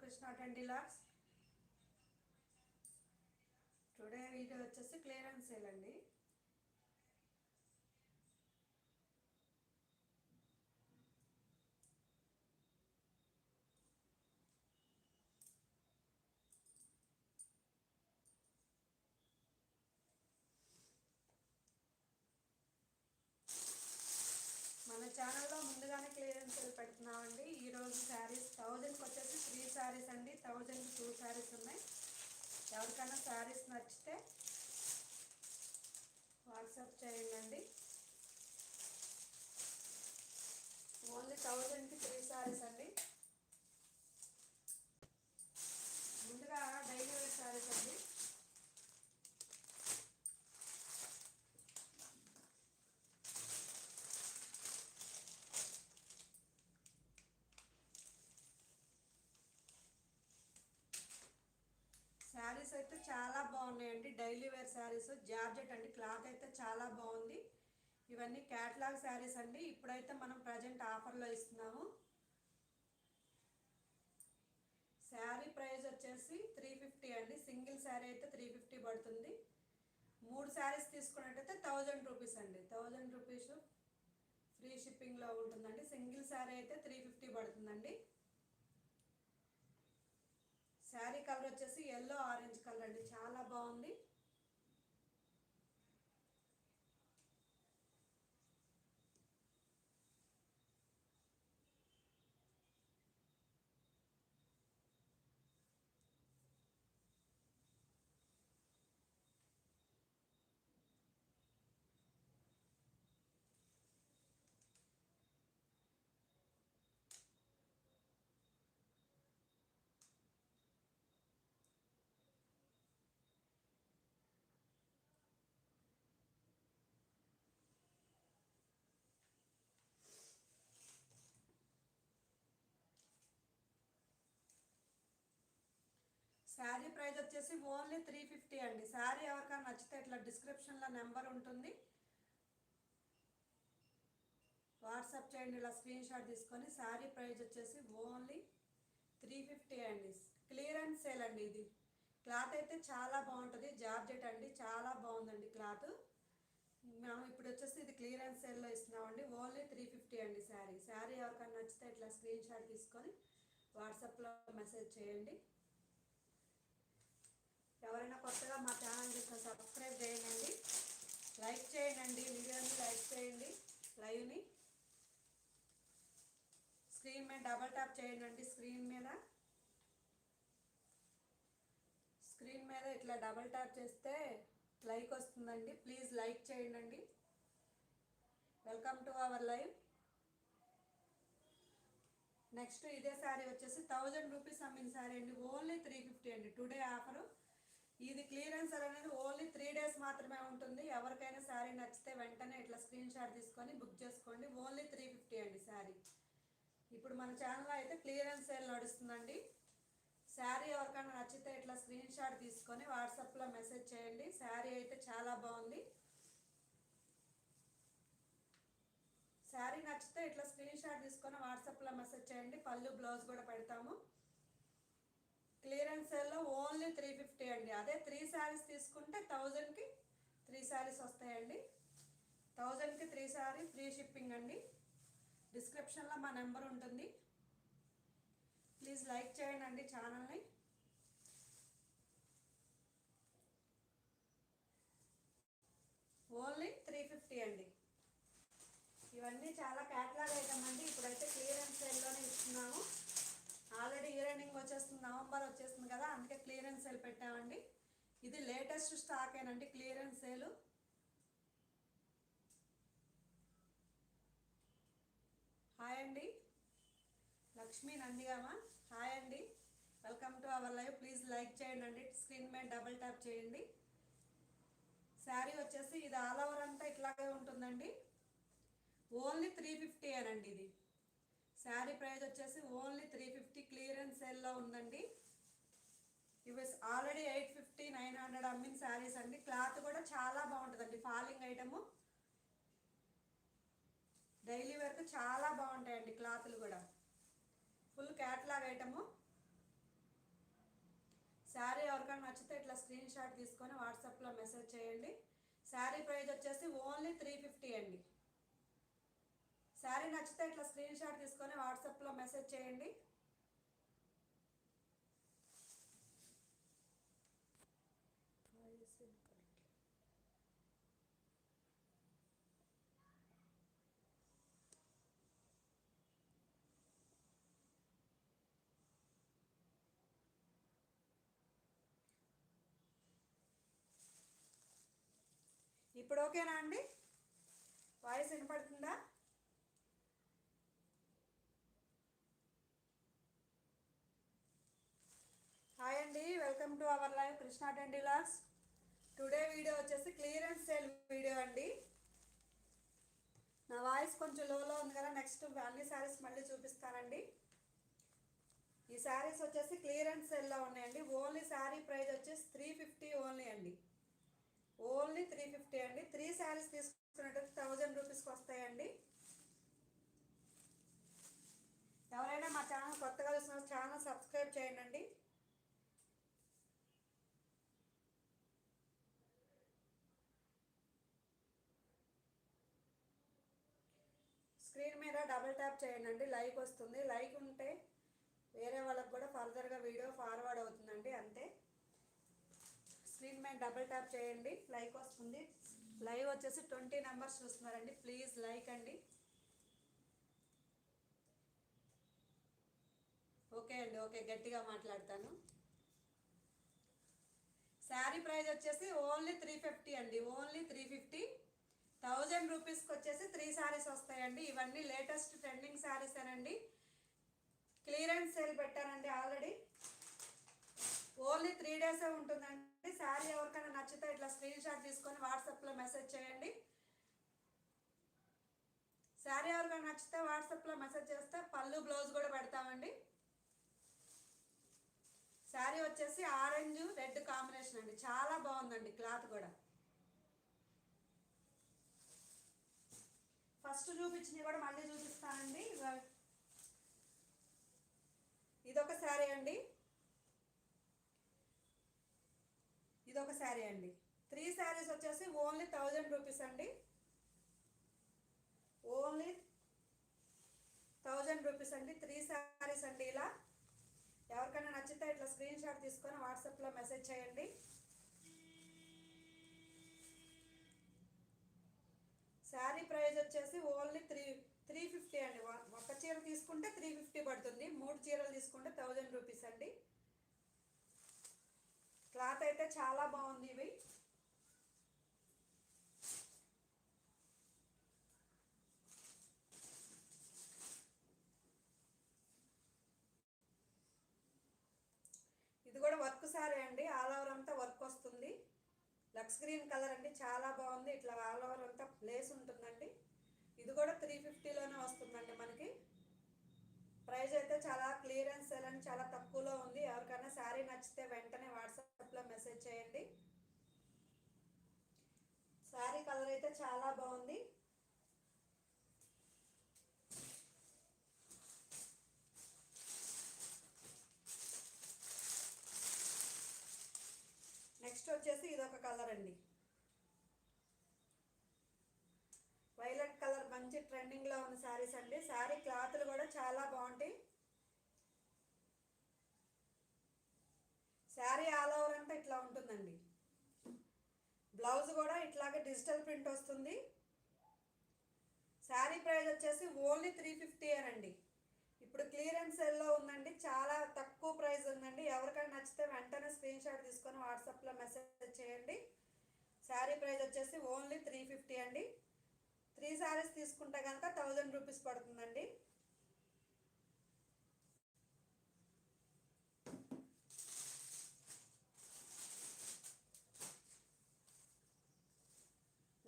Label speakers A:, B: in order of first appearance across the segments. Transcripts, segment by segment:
A: Krishna ten deluxe today video వచ్చేసి clearance sale అండి మన ఛానల్లో ముందుగానే క్లియరెన్స్ పెడుతున్నామండి. ఈరోజు శారీస్ థౌజండ్కి వచ్చేసి త్రీ శారీస్ అండి. థౌజండ్కి టూ శారీస్ ఉన్నాయి. ఎవరికైనా శారీస్ నచ్చితే వాట్సాప్ చేయండి ఓన్లీ థౌజండ్కి త్రీ శారీస్ అండి. ముందుగా డైలీ వేర్ శారీస్ అండి. శారీస్ అయితే చాలా బాగున్నాయండి. డైలీ వేర్ శారీస్ జార్జెట్ అండి. క్లాత్ అయితే చాలా బాగుంది. ఇవన్నీ క్యాట్లాగ్ శారీస్ అండి. ఇప్పుడైతే మనం ప్రజెంట్ ఆఫర్లో ఇస్తున్నాము. శారీ ప్రైస్ వచ్చేసి త్రీ ఫిఫ్టీ అండి. సింగిల్ శారీ అయితే త్రీ ఫిఫ్టీ పడుతుంది. మూడు శారీస్ తీసుకున్నట్టయితే థౌజండ్ రూపీస్ అండి. థౌజండ్ రూపీస్ ఫ్రీ షిప్పింగ్లో ఉంటుందండి. సింగిల్ శారీ అయితే త్రీ ఫిఫ్టీ పడుతుందండి. శారీ కలర్ వచ్చేసి ఎల్లో ఆరెంజ్ కలర్ అండి చాలా బాగుంది శారీ ప్రైస్ వచ్చేసి ఓన్లీ త్రీ ఫిఫ్టీ అండి. శారీ ఎవరికైనా నచ్చితే ఇట్లా డిస్క్రిప్షన్లో నెంబర్ ఉంటుంది. వాట్సాప్ చేయండి ఇలా స్క్రీన్ షాట్ తీసుకొని శారీ ప్రైస్ వచ్చేసి ఓన్లీ త్రీ ఫిఫ్టీ అండి. క్లియరెన్స్ సేల్ అండి ఇది. క్లాత్ అయితే చాలా బాగుంటుంది. జార్జెట్ అండి చాలా బాగుందండి క్లాత్. మేము ఇప్పుడు వచ్చేసి ఇది క్లియరెన్స్ సేల్లో ఇస్తున్నామండి. ఓన్లీ త్రీ ఫిఫ్టీ అండి శారీ. శారీ ఎవరికైనా నచ్చితే ఇట్లా స్క్రీన్ షాట్ తీసుకొని వాట్సాప్లో మెసేజ్ చేయండి. ఎవరైనా కొత్తగా మా ఛానల్ చూసిన సబ్స్క్రైబ్ చేయండి. లైక్ చేయండి వీడియోని లైక్ చేయండి లైవ్ని. స్క్రీన్ మీద డబల్ ట్యాప్ చేయండి స్క్రీన్ మీద. స్క్రీన్ మీద ఇట్లా డబల్ ట్యాప్ చేస్తే లైక్ వస్తుందండి. ప్లీజ్ లైక్ చేయండి. Welcome to our live. Next ఇదే శారీ వచ్చేసి థౌజండ్ రూపీస్ అమ్మిన శారీ అండి. ఓన్లీ త్రీ ఫిఫ్టీ అండి. Today offer. ఇది క్లియరెన్స్ అనేది ఓన్లీ త్రీ డేస్ మాత్రమే ఉంటుంది. ఎవరికైనా శారీ నచ్చితే వెంటనే ఇట్లా స్క్రీన్ షాట్ తీసుకొని బుక్ చేసుకోండి. ఓన్లీ త్రీ ఫిఫ్టీ అండి శారీ. ఇప్పుడు మన ఛానల్లో అయితే క్లియరెన్స్ సేల్ నడుస్తుందండి. శారీ ఎవరికైనా నచ్చితే ఇట్లా స్క్రీన్ షాట్ తీసుకొని వాట్సాప్లో మెసేజ్ చేయండి. శారీ అయితే చాలా బాగుంది. శారీ నచ్చితే ఇట్లా స్క్రీన్ షాట్ తీసుకొని వాట్సాప్లో మెసేజ్ చేయండి. పళ్ళు బ్లౌజ్ కూడా పెడతాము. క్లియరెన్స్ సేల్లో ఓన్లీ త్రీ ఫిఫ్టీ అండి. అదే త్రీ శారీస్ తీసుకుంటే థౌజండ్కి త్రీ శారీస్ వస్తాయండి. థౌజండ్కి త్రీ శారీ ఫ్రీ షిప్పింగ్ అండి. డిస్క్రిప్షన్లో మా నెంబర్ ఉంటుంది. ప్లీజ్ లైక్ చేయండి అండి ఛానల్ని. ఓన్లీ త్రీ ఫిఫ్టీ అండి. ఇవన్నీ చాలా క్యాట్లాగ్ ఐటమ్ అండి. ఇప్పుడైతే క్లియరెన్స్ సేల్లోనే ఇస్తున్నాము. ఆల్రెడీ ఇయర్ ఎండింగ్ వచ్చేస్తుంది నవంబర్ వచ్చేస్తుంది కదా అందుకే క్లియరెన్స్ సేల్ పెట్టామండి. ఇది లేటెస్ట్ స్టాక్ ఏనండి క్లియరెన్స్ సేలు హాయ్ అండి. లక్ష్మీ నందిగామ? హాయ్ అండి. Welcome to our live please like చేయండి అండి. స్క్రీన్ మీద డబుల్ ట్యాప్ చేయండి. శారీ వచ్చేసి ఇది ఆల్ ఓవర్ అంతా ఇట్లాగే ఉంటుందండి. ఓన్లీ త్రీ ఫిఫ్టీ అనండి ఇది. శారీ ప్రైస్ వచ్చేసి ఓన్లీ త్రీ ఫిఫ్టీ క్లియరెన్స్ సేల్లో ఉందండి. ఇవి already eight fifty nine hundred అమ్మిన శారీస్ అండి. క్లాత్ కూడా చాలా బాగుంటుందండి. Falling item. డైలీ వరకు చాలా బాగుంటాయండి క్లాతులు కూడా. Full catalogue item. ఎవరికైనా నచ్చితే ఇట్లా స్క్రీన్ షాట్ తీసుకొని వాట్సాప్లో మెసేజ్ చేయండి. శారీ ప్రైస్ వచ్చేసి ఓన్లీ త్రీ ఫిఫ్టీ అండి. శారీ నచ్చితే ఇట్లా స్క్రీన్ షాట్ తీసుకొని వాట్సాప్లో మెసేజ్ చేయండి. ఇప్పుడు ఓకేనా అండి? వాయిస్ వినపడుతుందా? అండి. Welcome to our live Krishna ten deluxe today video వచ్చేసి క్లియరెన్స్ సేల్ వీడియో అండి. నా వాయిస్ కొంచెం లోలో ఉంది కదా నెక్స్ట్ అన్ని శారీస్ మళ్ళీ చూపిస్తానండి. ఈ శారీస్ వచ్చేసి క్లియరెన్స్ సేల్లో ఉన్నాయండి. ఓన్లీ శారీ ప్రైస్ వచ్చేసి త్రీ ఫిఫ్టీ ఓన్లీ అండి. ఓన్లీ త్రీ ఫిఫ్టీ అండి. త్రీ శారీస్ తీసుకున్నట్టు థౌజండ్ రూపీస్కి వస్తాయండి. ఎవరైనా మా ఛానల్ కొత్తగా చూసిన ఛానల్ సబ్స్క్రైబ్ చేయండి. స్క్రీన్ మీద డబుల్ ట్యాప్ చేయండి. లైక్ వస్తుంది. లైక్ ఉంటే వేరే వాళ్ళకు కూడా ఫర్దర్గా వీడియో ఫార్వర్డ్ అవుతుందండి. అంతే. స్క్రీన్ మీద డబుల్ ట్యాప్ చేయండి. లైక్ వస్తుంది. లైవ్ వచ్చేసి ట్వంటీ నెంబర్స్ చూస్తున్నారండి. ప్లీజ్ లైక్ అండి. ఓకే అండి. ఓకే. గట్టిగా మాట్లాడతాను. శారీ ప్రైస్ వచ్చేసి ఓన్లీ త్రీ ఫిఫ్టీ అండి. ఓన్లీ త్రీ ఫిఫ్టీ థౌజండ్ రూపీస్కి వచ్చేసి త్రీ శారీస్ వస్తాయండి. ఇవన్నీ లేటెస్ట్ ట్రెండింగ్ శారీస్ అనండి క్లియరెన్స్ సేల్ పెట్టానండి ఆల్రెడీ ఓన్లీ త్రీ డేసే ఉంటుందండి. శారీ ఎవరికైనా నచ్చితే ఇట్లా స్క్రీన్ షాట్ తీసుకొని వాట్సాప్లో మెసేజ్ చేయండి. శారీ ఎవరికైనా నచ్చితే వాట్సాప్లో మెసేజ్ చేస్తే పళ్ళు బ్లౌజ్ కూడా పెడతామండి. శారీ వచ్చేసి ఆరెంజ్ రెడ్ కాంబినేషన్ అండి. చాలా బాగుందండి క్లాత్ కూడా. ఫస్ట్ చూపించినవి కూడా మళ్ళీ చూపిస్తానండి ఇదొక శారీ అండి. ఇదొక శారీ అండి. త్రీ శారీస్ వచ్చేసి ఓన్లీ థౌజండ్ రూపీస్ అండి. ఓన్లీ థౌజండ్ రూపీస్ అండి. త్రీ శారీస్ అండి ఇలా. ఎవరికైనా నచ్చితే ఇట్లా స్క్రీన్ షాట్ తీసుకొని వాట్సాప్లో మెసేజ్ చేయండి శారీ ప్రైస్ వచ్చేసి ఓన్లీ త్రీ త్రీ ఫిఫ్టీ అండి. ఒక చీర తీసుకుంటే త్రీ ఫిఫ్టీ పడుతుంది. మూడు చీరలు తీసుకుంటే థౌజండ్ రూపీస్ అండి. క్లాత్ అయితే చాలా బాగుంది ఇవి. ఇది కూడా వర్క్ సారీ అండి. ఆల్ ఓవర్ అంతా వర్క్ వస్తుంది. లక్స్ గ్రీన్ కలర్ అండి చాలా బాగుంది. ఇట్లా ఆల్ ఓవర్ అంతా ప్లేస్ ఉంటుందండి. ఇది కూడా త్రీ ఫిఫ్టీలోనే వస్తుందండి మనకి. ప్రైస్ అయితే చాలా క్లియరెన్స్ సేల్ అని చాలా తక్కువలో ఉంది. ఎవరికైనా శారీ నచ్చితే వెంటనే వాట్సాప్లో మెసేజ్ చేయండి. శారీ కలర్ అయితే చాలా బాగుంది నెక్స్ట్ వచ్చేసి ఇదొక కలర్ అండి వైలెట్ కలర్ మంచి ట్రెండింగ్లో ఉన్న శారీస్ అండి. శారీ క్లాత్లు కూడా చాలా బాగుంటాయి. శారీ ఆల్ ఓవర్ అంతా ఇట్లా ఉంటుందండి. బ్లౌజ్ కూడా ఇట్లాగే డిజిటల్ ప్రింట్ వస్తుంది. శారీ ప్రైస్ వచ్చేసి ఓన్లీ త్రీ ఫిఫ్టీ అండి ఇప్పుడు క్లియరెన్స్ సెల్లో ఉందండి. చాలా తక్కువ ప్రైస్ ఉందండి. ఎవరికైనా నచ్చితే వెంటనే స్క్రీన్ షాట్ తీసుకొని వాట్సాప్లో మెసేజ్ చేయండి. శారీ ప్రైస్ వచ్చేసి ఓన్లీ త్రీ ఫిఫ్టీ అండి. త్రీ శారీస్ తీసుకుంటే కనుక థౌజండ్ రూపీస్ పడుతుందండి.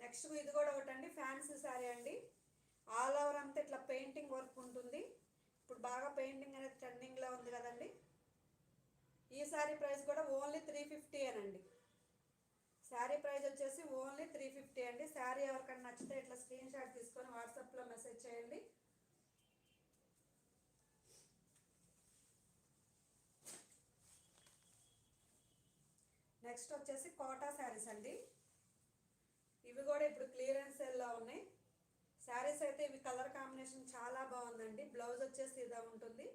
A: నెక్స్ట్ ఇది కూడా ఒకటండి ఫ్యాన్సీ శారీ అండి. ఆల్ ఓవర్ అంతా ఇట్లా పెయింటింగ్ వర్క్ ఉంటుంది. ఇప్పుడు బాగా పెయింటింగ్ అనేది ట్రెండింగ్లో ఉంది కదండి. ఈ శారీ ప్రైస్ కూడా ఓన్లీ త్రీ ఫిఫ్టీ అనండి శారీ ప్రైస్ వచ్చేసి ఓన్లీ త్రీ ఫిఫ్టీ అండి. శారీ ఎవరికైనా నచ్చితే ఇట్లా స్క్రీన్ షాట్ తీసుకొని వాట్సాప్లో మెసేజ్ చేయండి. నెక్స్ట్ వచ్చేసి కోటా శారీస్ అండి. ఇవి కూడా ఇప్పుడు క్లియరెన్స్ సేల్లో ఉన్నాయి. శారీస్ అయితే ఇవి కలర్ కాంబినేషన్ చాలా బాగుందండి. బ్లౌజ్ వచ్చేసి ఇదా ఉంటుంది.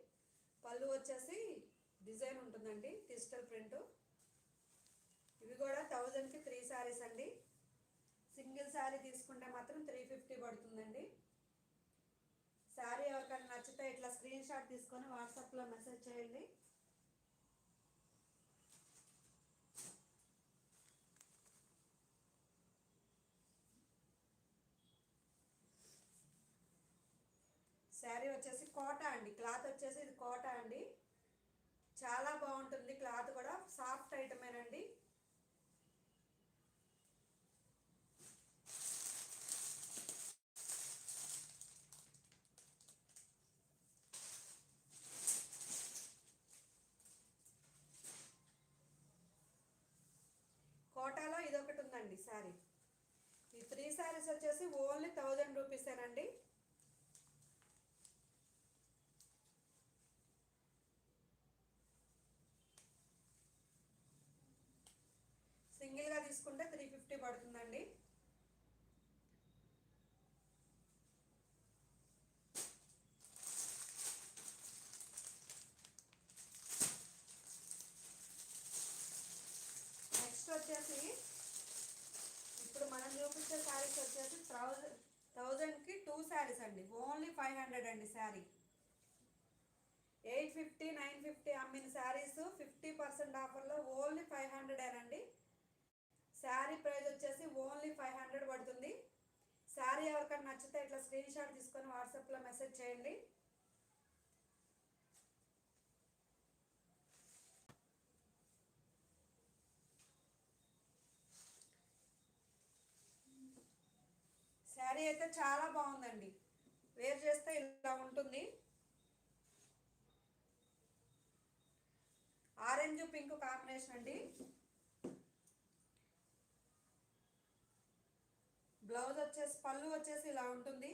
A: పళ్ళు వచ్చేసి డిజైన్ ఉంటుందండి. Digital print. ఇవి కూడా థౌజండ్కి త్రీ శారీస్ అండి. సింగిల్ శారీ తీసుకుంటే మాత్రం త్రీ ఫిఫ్టీ పడుతుందండి. శారీ ఎవరికైనా నచ్చితే ఇట్లా స్క్రీన్ షాట్ తీసుకొని వాట్సాప్లో మెసేజ్ చేయండి. శారీ వచ్చేసి కోట అండి. క్లాత్ వచ్చేసి ఇది కోట అండి. చాలా బాగుంటుంది క్లాత్ కూడా. సాఫ్ట్ ఐటమేనండి. కోటాలో ఇదొకటి ఉందండి శారీ. ఈ త్రీ శారీస్ వచ్చేసి ఓన్లీ థౌజండ్ రూపీసేనండి సింగిల్గా తీసుకుంటే త్రీ ఫిఫ్టీ పడుతుందండి నెక్స్ట్ వచ్చేసి ఇప్పుడు మనం శారీస్ వచ్చేసి థౌజండ్ థౌజండ్కి టూ శారీస్ అండి. ఓన్లీ ఫైవ్ హండ్రెడ్ అండి sari. Eight fifty nine fifty అమ్మిన శారీస్ ఫిఫ్టీ పర్సెంట్ ఆఫర్లో ఓన్లీ ఫైవ్ హండ్రెడేనండి శారీ ప్రైస్ వచ్చేసి ఓన్లీ ఫైవ్ హండ్రెడ్ పడుతుంది. శారీ ఎవరికైనా నచ్చితే ఇట్లా స్క్రీన్ షాట్ తీసుకొని వాట్సాప్లో మెసేజ్ చేయండి. శారీ అయితే చాలా బాగుందండి. వేర్ చేస్తే ఇలా ఉంటుంది. ఆరెంజ్ పింక్ కాంబినేషన్ అండి. బ్లౌజ్ వచ్చేసి పళ్ళు వచ్చేసి ఇలా ఉంటుంది.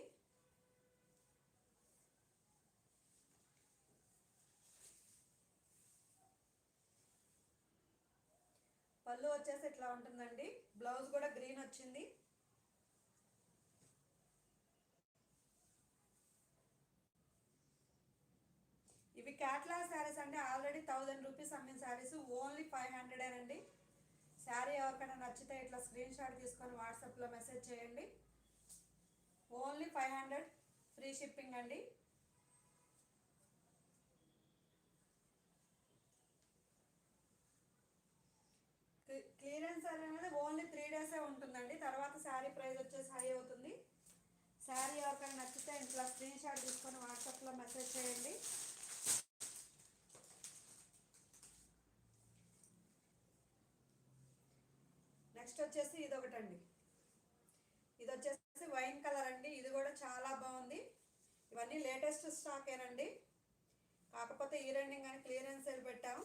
A: పళ్ళు వచ్చేసి ఇట్లా ఉంటుందండి. బ్లౌజ్ కూడా గ్రీన్ వచ్చింది. క్యాట్లాగ్ శారీస్ అంటే ఆల్రెడీ థౌజండ్ రూపీస్ అమ్మిన శారీస్. ఓన్లీ ఫైవ్ హండ్రెడేనండి శారీ ఎవరికైనా నచ్చితే ఇట్లా స్క్రీన్ షాట్ తీసుకొని వాట్సాప్లో మెసేజ్ చేయండి. Only five hundred free shipping అండి. క్లియరెన్స్ అనేది ఓన్లీ త్రీ డేసే ఉంటుందండి. తర్వాత శారీ ప్రైస్ వచ్చేసి హై అవుతుంది. శారీ ఎవరికైనా నచ్చితే ఇట్లా స్క్రీన్ షాట్ తీసుకొని వాట్సాప్లో మెసేజ్ చేయండి నెక్స్ట్ పెట్టండి ఇది వచ్చేసి వైన్ కలర్ అండి. ఇది కూడా చాలా బాగుంది. ఇవన్నీ లేటెస్ట్ స్టాకేనండి కాకపోతే ఈ రెండింగ్ కానీ క్లియరెన్స్ సేల్ పెట్టాము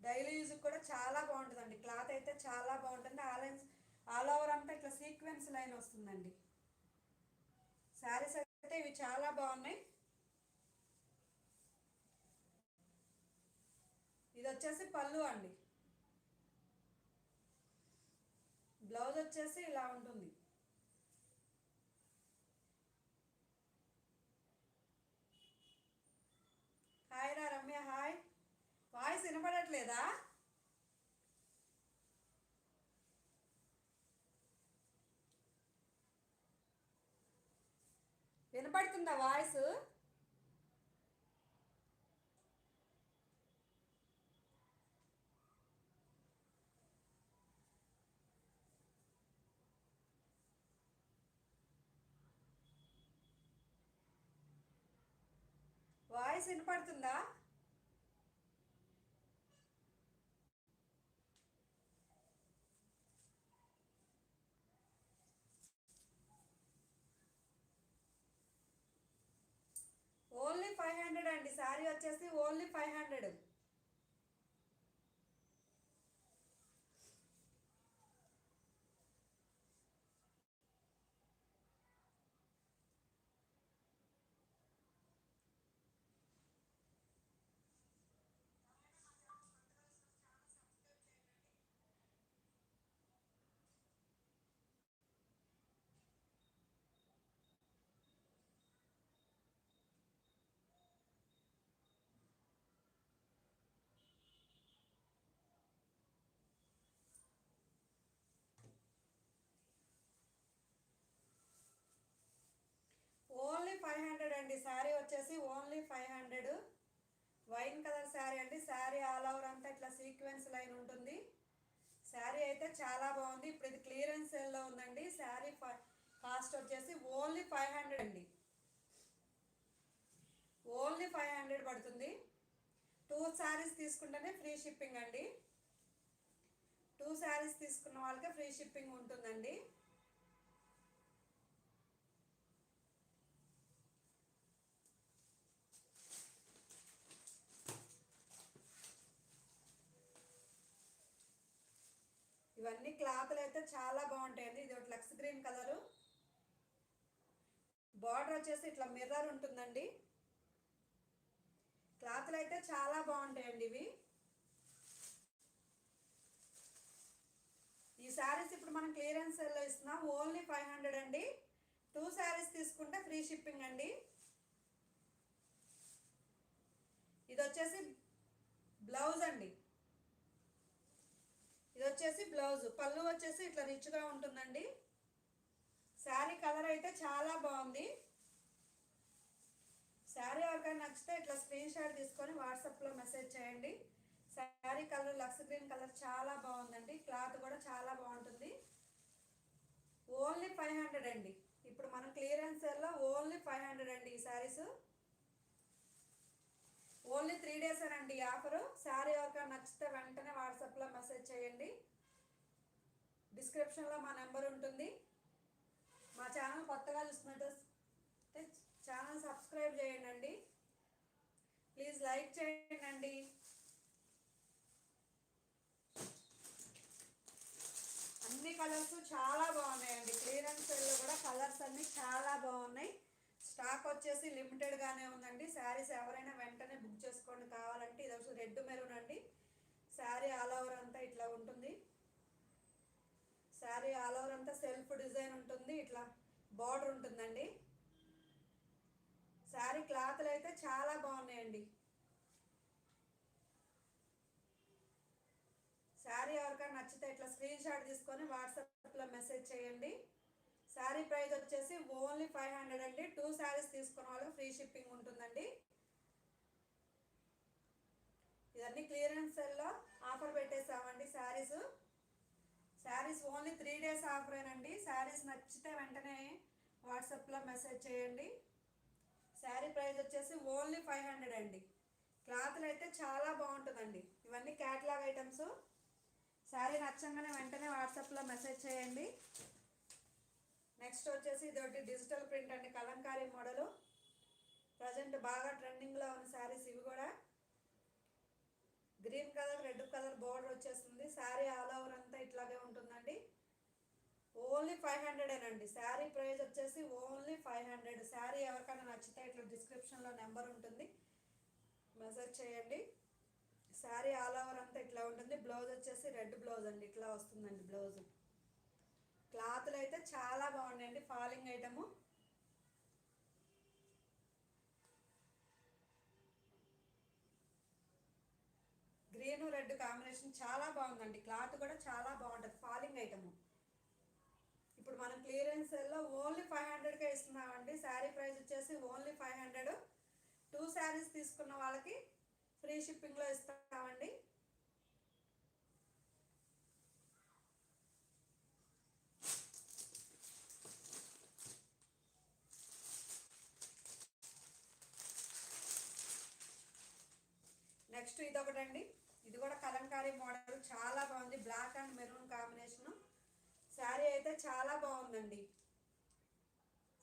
A: డైలీ యూజ్ కూడా చాలా బాగుంటుందండి. క్లాత్ అయితే చాలా బాగుంటుంది. ఆల్ ఆల్ ఓవర్ అంతా ఇట్లా సీక్వెన్స్ లైన్ వస్తుందండి. శారీస్ అయితే ఇవి చాలా బాగున్నాయి. ఇది వచ్చేసి పళ్ళు అండి. బ్లౌజ్ వచ్చేసి ఇలా ఉంటుంది. హాయ్ రా రమ్య హాయ్. వాయిస్ వినపడట్లేదా? వినపడుతుందా వాయిస్? వాయిస్ వినపడుతుందా? ఓన్లీ ఫైవ్ హండ్రెడ్ అండి. శారీ వచ్చేసి ఓన్లీ ఫైవ్ హండ్రెడ్. అండి శారీ వచ్చేసి only five hundred. Wine colour sari అండి శారీ ఆల్ ఓవర్ అంతా ఇట్లా సీక్వెన్స్ లైన్ ఉంటుంది. శారీ అయితే చాలా బాగుంది. ఇప్పుడు ఇది క్లియరెన్స్ సేల్లో ఉందండి. శారీ కాస్ట్ వచ్చేసి ఓన్లీ ఫైవ్ హండ్రెడ్ అండి. ఓన్లీ ఫైవ్ హండ్రెడ్ పడుతుంది. టూ శారీస్ తీసుకుంటేనే ఫ్రీ షిప్పింగ్ అండి. టూ శారీస్ తీసుకున్న వాళ్ళకే ఫ్రీ షిప్పింగ్ ఉంటుందండి. ఇవన్నీ క్లాత్లు అయితే చాలా బాగుంటాయండి. ఇది ఒకటి లక్స్ గ్రీన్ కలరు. బార్డర్ వచ్చేసి ఇట్లా మిర్రర్ ఉంటుందండి. క్లాత్లు అయితే చాలా బాగుంటాయండి ఇవి. ఈ శారీస్ ఇప్పుడు మనం క్లియరెన్స్ సేల్లో ఇస్తున్నాం. ఓన్లీ ఫైవ్ హండ్రెడ్ అండి. టూ శారీస్ తీసుకుంటే ఫ్రీ షిప్పింగ్ అండి. ఇది వచ్చేసి బ్లౌజ్ అండి. ఇది వచ్చేసి బ్లౌజ్ పళ్ళు వచ్చేసి ఇట్లా రిచ్గా ఉంటుందండి. శారీ కలర్ అయితే చాలా బాగుంది. శారీ ఎవరికైనా నచ్చితే ఇట్లా స్క్రీన్ షాట్ తీసుకొని వాట్సాప్లో మెసేజ్ చేయండి. Sari colour Lux green colour చాలా బాగుందండి. క్లాత్ కూడా చాలా బాగుంటుంది. ఓన్లీ ఫైవ్ హండ్రెడ్ అండి. ఇప్పుడు మనం క్లియరెన్స్ సేల్లో ఓన్లీ ఫైవ్ హండ్రెడ్ అండి ఈ శారీస్ ఓన్లీ త్రీ డేస్ అండి ఆఫర్ ఆఫరు. శారీ ఎవరికైనా నచ్చితే వెంటనే వాట్సాప్లో మెసేజ్ చేయండి. డిస్క్రిప్షన్లో మా నెంబర్ ఉంటుంది. మా ఛానల్ కొత్తగా చూస్తున్నట్టు ఛానల్ సబ్స్క్రైబ్ చేయండి ప్లీజ్ లైక్ చేయండి అన్ని కలర్స్ చాలా బాగున్నాయండి. క్లియరెన్స్ కూడా కలర్స్ అన్నీ చాలా బాగున్నాయి. స్టాక్ వచ్చేసి లిమిటెడ్గానే ఉందండి. శారీస్ ఎవరైనా వెంటనే బుక్ చేసుకోండి. కావాలంటే ఇది వచ్చి రెడ్ మెరూన్ అండి. శారీ ఆల్ ఓవర్ అంతా ఇట్లా ఉంటుంది. శారీ ఆల్ ఓవర్ అంతా సెల్ఫ్ డిజైన్ ఉంటుంది. ఇట్లా బార్డర్ ఉంటుందండి. శారీ క్లాత్లు అయితే చాలా బాగున్నాయండి. శారీ ఎవరికైనా నచ్చితే ఇట్లా స్క్రీన్ షాట్ తీసుకొని వాట్సాప్లో మెసేజ్ చేయండి. శారీ ప్రైస్ వచ్చేసి ఓన్లీ ఫైవ్ హండ్రెడ్ అండి. టూ శారీస్ తీసుకున్న వాళ్ళు ఫ్రీ షిప్పింగ్ ఉంటుందండి. ఇవన్నీ క్లియరెన్స్ సెల్లో offer పెట్టేసామండి saris. Saris only three days ఆఫరేనండి. Saris నచ్చితే వెంటనే వాట్సాప్లో మెసేజ్ చేయండి. శారీ ప్రైస్ వచ్చేసి ఓన్లీ ఫైవ్ హండ్రెడ్ అండి. క్లాత్లు అయితే చాలా బాగుంటుందండి. ఇవన్నీ క్యాట్లాగ్ ఐటమ్స్. శారీ నచ్చంగానే వెంటనే వాట్సాప్లో మెసేజ్ చేయండి. నెక్స్ట్ వచ్చేసి ఇది ఒకటి డిజిటల్ ప్రింట్ అండి. కలంకారీ మోడలు. ప్రజెంట్ బాగా ట్రెండింగ్లో ఉన్న శారీస్ ఇవి కూడా. Green colour red colour border వచ్చేస్తుంది. శారీ ఆల్ ఓవర్ అంతా ఇట్లాగే ఉంటుందండి. ఓన్లీ ఫైవ్ హండ్రెడేనండి శారీ ప్రైస్ వచ్చేసి ఓన్లీ ఫైవ్ హండ్రెడ్ శారీ ఎవరికైనా నచ్చితే ఇట్లా డిస్క్రిప్షన్లో నెంబర్ ఉంటుంది. మెసేజ్ చేయండి. శారీ ఆల్ ఓవర్ అంతా ఇట్లా ఉంటుంది. బ్లౌజ్ వచ్చేసి రెడ్ బ్లౌజ్ అండి. ఇట్లా వస్తుందండి బ్లౌజ్ క్లాత్లు అయితే చాలా బాగున్నాయండి. Falling item. Green red combination చాలా బాగుందండి. క్లాత్ కూడా చాలా బాగుంటుంది. Falling item. ఇప్పుడు మనం క్లియరెన్స్లో ఓన్లీ ఫైవ్ హండ్రెడ్కే ఇస్తున్నామండి. శారీ ప్రైస్ వచ్చేసి only five hundred. Two saris తీసుకున్న వాళ్ళకి ఫ్రీ షిప్పింగ్లో ఇస్తామండి. నెక్స్ట్ ఇదొకటండి. ఇది కూడా కలంకారీ మోడల్. చాలా బాగుంది. Black and maroon combination. Sari అయితే చాలా బాగుందండి.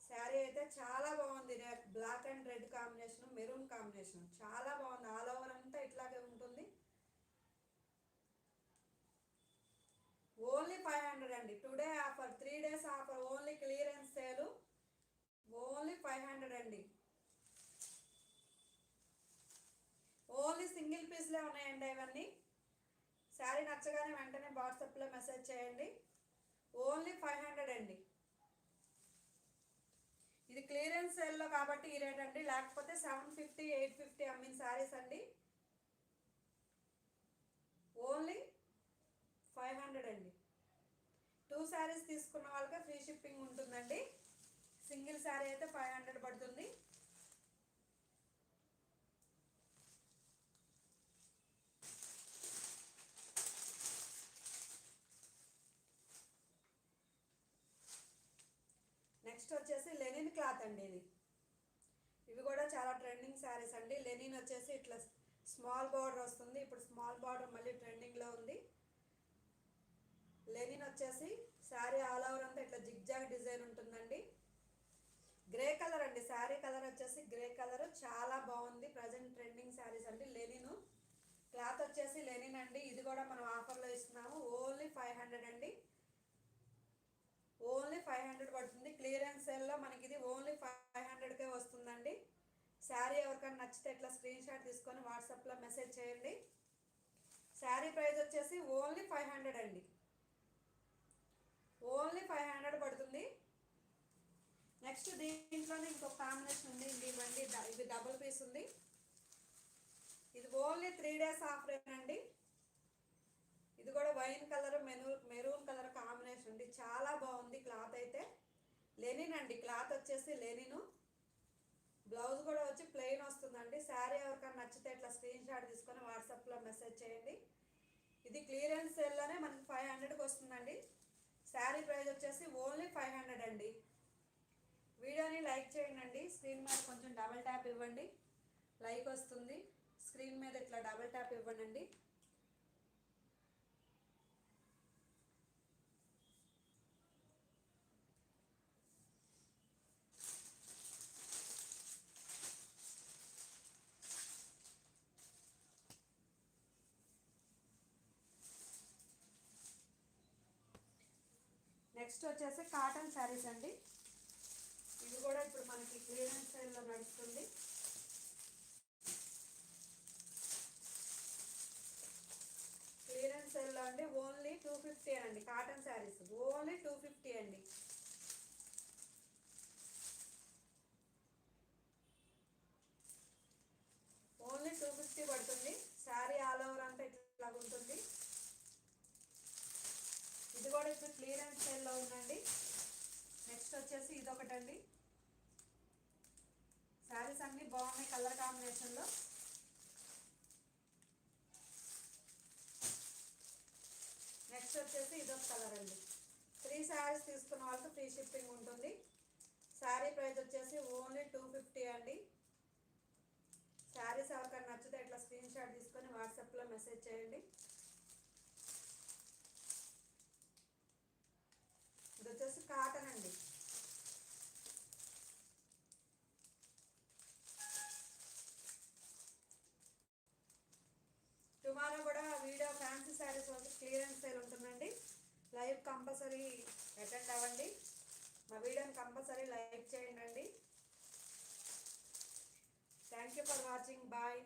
A: శారీ అయితే చాలా బాగుంది. Black and red combination maroon combination. చాలా బాగుంది. ఆల్ ఓవర్ అంతా ఇట్లాగే ఉంటుంది. ఓన్లీ ఫైవ్ హండ్రెడ్ అండి. Today offer three days offer only clearance sale. Only five hundred అండి. ఓన్లీ సింగిల్ పీస్లే ఉన్నాయండి ఇవన్నీ శారీ నచ్చగానే వెంటనే వాట్సాప్లో మెసేజ్ చేయండి. ఓన్లీ ఫైవ్ హండ్రెడ్ అండి. ఇది క్లియరెన్స్ సేల్లో కాబట్టి ఈ రేట్ అండి. లేకపోతే సెవెన్ ఫిఫ్టీ ఎయిట్ ఫిఫ్టీ అమ్మిన శారీస్ అండి. ఓన్లీ ఫైవ్ హండ్రెడ్ అండి. టూ శారీస్ తీసుకున్న వాళ్ళకి ఫ్రీ షిప్పింగ్ ఉంటుందండి. సింగిల్ శారీ అయితే ఫైవ్ హండ్రెడ్ పడుతుంది. నెక్స్ట్ వచ్చేసి లెనిన్ క్లాత్ అండి ఇది. ఇవి కూడా చాలా ట్రెండింగ్ శారీస్ అండి. లెనిన్ వచ్చేసి ఇట్లా స్మాల్ బార్డర్ వస్తుంది. ఇప్పుడు స్మాల్ బార్డర్ మళ్ళీ ట్రెండింగ్లో ఉంది. లెనిన్ వచ్చేసి శారీ ఆల్ ఓవర్ అంతా ఇట్లా జిగ్జాగ్ డిజైన్ ఉంటుందండి. గ్రే కలర్ అండి. శారీ కలర్ వచ్చేసి గ్రే కలర్. చాలా బాగుంది. ప్రజెంట్ ట్రెండింగ్ శారీస్ అండి లెనిన్. క్లాత్ వచ్చేసి లెనిన్ అండి. ఇది కూడా మనం ఆఫర్లో ఇస్తున్నాము. ఓన్లీ ఫైవ్ హండ్రెడ్ అండి. ఓన్లీ ఫైవ్ హండ్రెడ్ పడుతుంది. క్లియరెన్స్ సేల్లో మనకి ఇది ఓన్లీ ఫైవ్ హండ్రెడ్కే వస్తుందండి. శారీ ఎవరికైనా నచ్చితే ఇట్లా స్క్రీన్ షాట్ తీసుకొని వాట్సాప్లో మెసేజ్ చేయండి. శారీ ప్రైస్ వచ్చేసి ఓన్లీ ఫైవ్ హండ్రెడ్ అండి. ఓన్లీ ఫైవ్ హండ్రెడ్ పడుతుంది. నెక్స్ట్ దీంట్లోనే ఇంకొక కాంబినేషన్ ఉంది. ఇది ఇవ్వండి. డ- ఇది డబుల్ పీస్ ఉంది. ఇది ఓన్లీ త్రీ డేస్ ఆఫర్ అండి. ఇది కూడా wine colour menu maroon colour combination ఉంది చాలా బాగుంది క్లాత్ అయితే లెనిన్ అండి క్లాత్ వచ్చేసి లెనిన్. బ్లౌజ్ కూడా వచ్చి ప్లెయిన్ వస్తుందండి. శారీ ఎవరికైనా నచ్చితే ఇట్లా స్క్రీన్ షాట్ తీసుకొని వాట్సాప్లో మెసేజ్ చేయండి. ఇది క్లియరెన్స్ సేల్లోనే మనకి ఫైవ్ హండ్రెడ్కి వస్తుందండి. శారీ ప్రైస్ వచ్చేసి ఓన్లీ ఫైవ్ హండ్రెడ్ అండి. వీడియోని లైక్ చేయండి. స్క్రీన్ మీద కొంచెం డబల్ ట్యాప్ ఇవ్వండి. లైక్ వస్తుంది. స్క్రీన్ మీద ఇట్లా డబల్ ట్యాప్ ఇవ్వండి నెక్స్ట్ వచ్చేసి కాటన్ శారీస్ అండి. ఇది కూడా ఇప్పుడు మనకి క్లియరెన్స్ సేల్లో నడుస్తుంది. క్లియరెన్స్ సేల్లో అండి ఓన్లీ టూ ఫిఫ్టీ అండి. Cotton saris only two fifty అండి ఓన్లీ టూ ఫిఫ్టీ పడుతుంది శారీ ఆల్ ఓవర్ అంతా ఇట్లా ఉంటుంది ఇది కూడా ఇప్పుడు క్లియరెన్స్ సేల్లో ఉందండి. నెక్స్ట్ వచ్చేసి ఇదొకటండి. శారీస్ అన్నీ బాగున్నాయి కలర్ కాంబినేషన్లో. నెక్స్ట్ వచ్చేసి ఇదొక కలర్ అండి త్రీ శారీస్ తీసుకున్న వాళ్ళకి ఫ్రీ షిప్పింగ్ ఉంటుంది. శారీ ప్రైస్ వచ్చేసి ఓన్లీ టూ ఫిఫ్టీ అండి. శారీస్ ఎవరికైనా నచ్చితే ఇట్లా స్క్రీన్ షాట్ తీసుకొని వాట్సాప్లో మెసేజ్ చేయండి. వచ్చేసి కాటన్ అండి టుమారో కూడా వీడియో ఫ్యాన్సీ శారీస్ వచ్చి క్లియరెన్స్ సేల్ ఉంటుందండి. లైవ్ కంపల్సరీ అటెండ్ అవ్వండి. మా వీడియోని కంపల్సరీ లైక్ చేయండి thank you for watching bye